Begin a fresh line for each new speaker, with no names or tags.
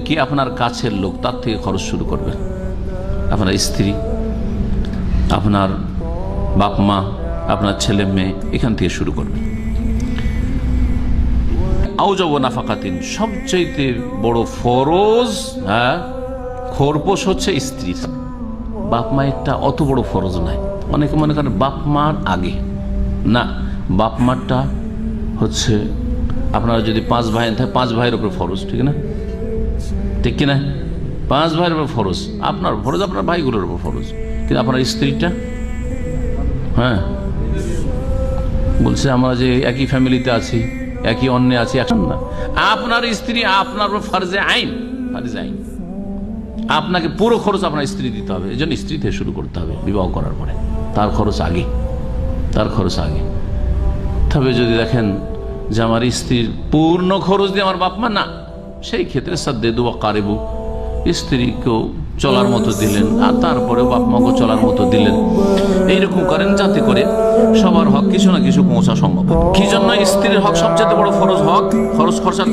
কি আপনার কাছের লোক, তার থেকে খরচ শুরু করবেন? আপনার স্ত্রী, আপনার বাপ মা, আপনার ছেলে মেয়ে এখান থেকে শুরু করবেন। নাফাকাতিন, সবচাইতে বড় ফরজ হ্যাঁ খরপোশ হচ্ছে স্ত্রীর। বাপ মায়েরটা অত বড় ফরজ নাই। অনেকে মনে করেন বাপ মার আগে। না, বাপ মারটা হচ্ছে আপনারা যদি পাঁচ ভাই থাকে, পাঁচ ভাইয়ের উপর ফরজ, ঠিক না? ঠিক কিনা? পাঁচ ভাইয়ের উপর ফরজ। আপনার ফরজ, আপনার ভাইগুলোর উপর ফরজ। কিন্তু আপনার স্ত্রীটা? হ্যাঁ। বলছে, আমরা যে একই ফ্যামিলিতে আছি, একই অন্য আছি এখন না আপনার স্ত্রী আপনার উপর ফার্জে আইন। ফার্জে আইন। আপনাকে পুরো খরচ আপনার স্ত্রী দিতে হবে। এই জন্য স্ত্রী থেকে শুরু করতে হবে বিবাহ করার পরে। তার খরচ আগে। তার খরচ আগে। তবে যদি দেখেন যে আমার স্ত্রীর পূর্ণ খরচ দিয়ে আমার বাপ মা, না। সেই ক্ষেত্রে সাদ্দে বা কারেবু। স্ত্রীকেও চলার মতো দিলেন, আর তারপরে বাপ মাকেও চলার মতো দিলেন। এইরকম করেন যাতে করে সবার হক কিছু না কিছু পৌঁছা সম্ভব। কি জন্য স্ত্রীর হক সবচেয়ে বড় ফরজ হক? খরচ খরচা